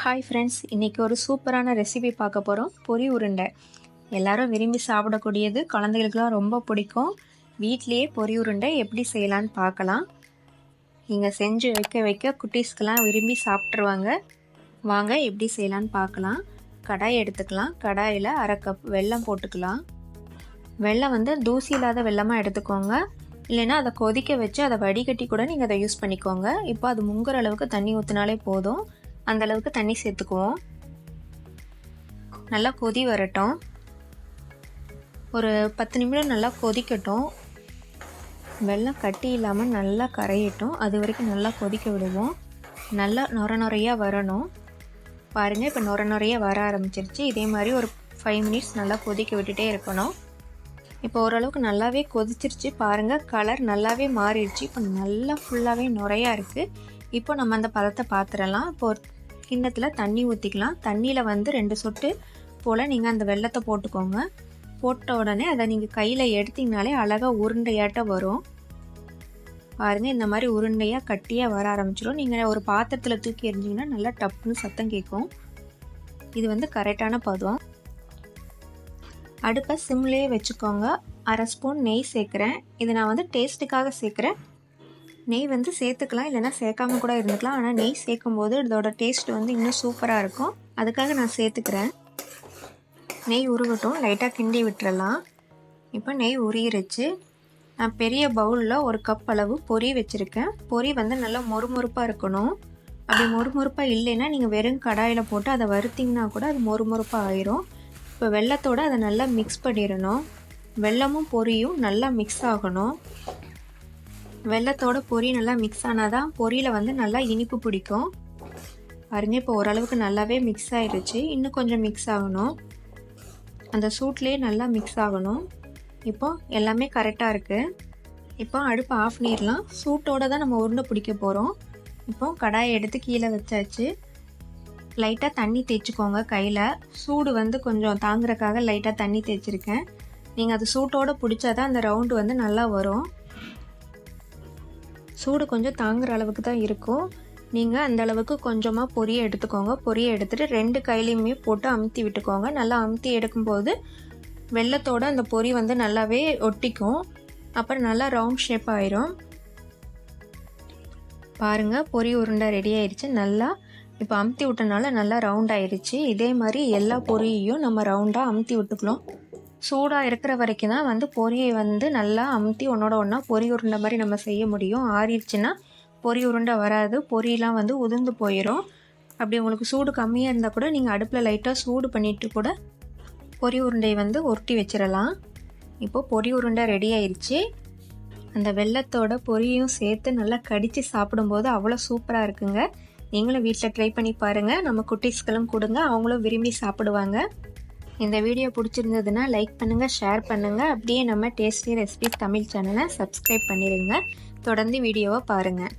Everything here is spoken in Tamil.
ஹாய் ஃப்ரெண்ட்ஸ் இன்றைக்கி ஒரு சூப்பரான ரெசிபி பார்க்க போகிறோம் பொரி உருண்டை. எல்லாரும் விரும்பி சாப்பிடக்கூடியது குழந்தைகளுக்குலாம் ரொம்ப பிடிக்கும். வீட்லேயே பொரி உருண்டை எப்படி செய்யலான்னு பார்க்கலாம். நீங்கள் செஞ்சு வைக்க வைக்க குட்டீஸ்க்கெலாம் விரும்பி சாப்பிட்ருவாங்க வாங்க எப்படி செய்யலான்னு பார்க்கலாம். கடாய் எடுத்துக்கலாம். கடாயில் அரை கப் வெல்லம் போட்டுக்கலாம். வெல்லம் வந்து தூசி இல்லாத வெள்ளமாக எடுத்துக்கோங்க. இல்லைன்னா அதை கொதிக்க வச்சு அதை வடிகட்டி கூட நீங்கள் அதை யூஸ் பண்ணிக்கோங்க. இப்போ அது முங்குற அளவுக்கு தண்ணி ஊற்றினாலே போதும். அந்தளவுக்கு தண்ணி சேர்த்துக்குவோம். நல்லா கொதி வரட்டும். ஒரு பத்து நிமிடம் நல்லா கொதிக்கட்டும். வெள்ளம் கட்டி இல்லாமல் நல்லா கரையட்டும். அது வரைக்கும் நல்லா கொதிக்க விடுவோம். நல்லா நொர நுறையாக வரணும். பாருங்கள் இப்போ நொர நுறையாக வர ஆரம்பிச்சிருச்சு. இதே மாதிரி ஒரு ஃபைவ் மினிட்ஸ் நல்லா கொதிக்க விட்டுட்டே இருக்கணும். இப்போ ஓரளவுக்கு நல்லாவே கொதிச்சிருச்சு. பாருங்கள் கலர் நல்லாவே மாறிடுச்சு. இப்போ நல்லா ஃபுல்லாகவே நுறையாக இருக்குது இப்போ நம்ம அந்த பதத்தை பார்த்துடலாம் இப்போ ஒரு கிண்ணத்தில் தண்ணி ஊற்றிக்கலாம் தண்ணியில் வந்து ரெண்டு சொட்டு போல் நீங்கள் அந்த வெள்ளத்தை போட்டுக்கோங்க. போட்ட உடனே அதை நீங்கள் கையில் எடுத்திங்கனாலே அழகாக உருண்டையாட்ட வரும். பாருங்கள் இந்த மாதிரி உருண்டையாக கட்டியாக வர ஆரம்பிச்சிடும் நீங்கள் ஒரு பாத்திரத்தில் தூக்கி எரிஞ்சிங்கன்னா நல்லா டப்புன்னு சத்தம் கேட்கும். இது வந்து கரெக்டான பதம். அடுப்பை சிம்லேயே வச்சுக்கோங்க. அரை ஸ்பூன் நெய் சேர்க்குறேன். இது நான் வந்து டேஸ்ட்டுக்காக சேர்க்குறேன். நெய் வந்து சேர்த்துக்கலாம் இல்லைனா சேர்க்காம கூட இருந்துக்கலாம். ஆனால் நெய் சேர்க்கும் போது இதோட டேஸ்ட் வந்து இன்னும் சூப்பராக இருக்கும். அதுக்காக நான் சேர்த்துக்கிறேன். நெய் உருகட்டும் லைட்டாக கிண்டி விட்டுறலாம். இப்போ நெய் உருகிருச்சு நான் பெரிய பவுலில் ஒரு கப் அளவு பொரி வச்சுருக்கேன். பொரி வந்து நல்லா மொறுமொறுப்பாக இருக்கணும். அப்படி மொறுமொறுப்பாக இல்லைன்னா நீங்கள் வெறும் கடாயில் போட்டு அதை வறுத்திங்கன்னா கூட அது மொறுமொறுப்பாக ஆயிரும். இப்போ வெள்ளத்தோடு அதை நல்லா மிக்ஸ் பண்ணிடணும். வெள்ளமும் பொரியும் நல்லா மிக்ஸ் ஆகணும். வெள்ளத்தோட பொரி நல்லா மிக்ஸ் ஆனால் தான் பொரியில் வந்து நல்லா இனிப்பு பிடிக்கும். பாருங்க இப்போ ஓரளவுக்கு நல்லாவே மிக்ஸ் ஆயிடுச்சு இன்னும் கொஞ்சம் மிக்ஸ் ஆகணும். அந்த சூட்லேயே நல்லா மிக்ஸ் ஆகணும். இப்போ எல்லாமே கரெக்டாக இருக்குது இப்போ அடுப்பை ஆஃப் பண்ணிடலாம் சூட்டோடு தான் நம்ம உருண்டை பிடிக்க போகிறோம் இப்போ கடாயை எடுத்து கீழே வச்சாச்சு. லைட்டாக தண்ணி தேய்ச்சிக்கோங்க கையில். சூடு வந்து கொஞ்சம் தாங்குறக்காக லைட்டாக தண்ணி தேய்ச்சிருக்கேன். நீங்கள் அது சூட்டோடு பிடிச்சா தான் அந்த ரவுண்டு வந்து நல்லா வரும். சூடு கொஞ்சம் தாங்குற அளவுக்கு தான் இருக்கும். நீங்கள் அந்த அளவுக்கு கொஞ்சமாக பொரியை எடுத்துக்கோங்க. பொரியை எடுத்துகிட்டு ரெண்டு கையிலையுமே போட்டு அமுத்தி விட்டுக்கோங்க. நல்லா அமுத்தி எடுக்கும்போது வெள்ளத்தோடு அந்த பொரி வந்து நல்லாவே ஒட்டிக்கும். அப்புறம் நல்லா ரவுண்ட் ஷேப் ஆயிரும். பாருங்கள் பொரி உருண்டை ரெடி ஆயிடுச்சு நல்லா இப்போ அமுத்தி விட்டனால நல்லா ரவுண்ட் ஆயிடுச்சு இதே மாதிரி எல்லா பொரியையும் நம்ம ரவுண்டாக அமுத்தி விட்டுக்கலாம் சூடாக இருக்கிற வரைக்கும் தான் வந்து பொரியை வந்து நல்லா அமுத்தி ஒன்றோட ஒன்றா பொரி உருண்டை மாதிரி நம்ம செய்ய முடியும். ஆறிடுச்சுன்னா பொரி உருண்டை வராது. பொரியெலாம் வந்து உதிர்ந்து போயிடும் அப்படி உங்களுக்கு சூடு கம்மியாக இருந்தால் கூட நீங்கள் அடுப்பில் லைட்டாக சூடு பண்ணிவிட்டு கூட பொரி உருண்டையை வந்து ஒருட்டி வச்சிடலாம் இப்போது பொரி உருண்டை ரெடி ஆயிடுச்சு அந்த வெள்ளத்தோட பொரியும் சேர்த்து நல்லா கடித்து சாப்பிடும்போது அவ்வளோ சூப்பராக இருக்குங்க. நீங்களும் வீட்டில் ட்ரை பண்ணி பாருங்கள் நம்ம குட்டீஸ்களும் கொடுங்க. அவங்களும் விரும்பி சாப்பிடுவாங்க. இந்த வீடியோ பிடிச்சிருந்ததுன்னா லைக் பண்ணுங்கள் ஷேர் பண்ணுங்கள் அப்படியே நம்ம டேஸ்டி ரெசிபி தமிழ் சேனலை சப்ஸ்கிரைப் பண்ணிடுங்க தொடர்ந்து வீடியோவை பாருங்கள்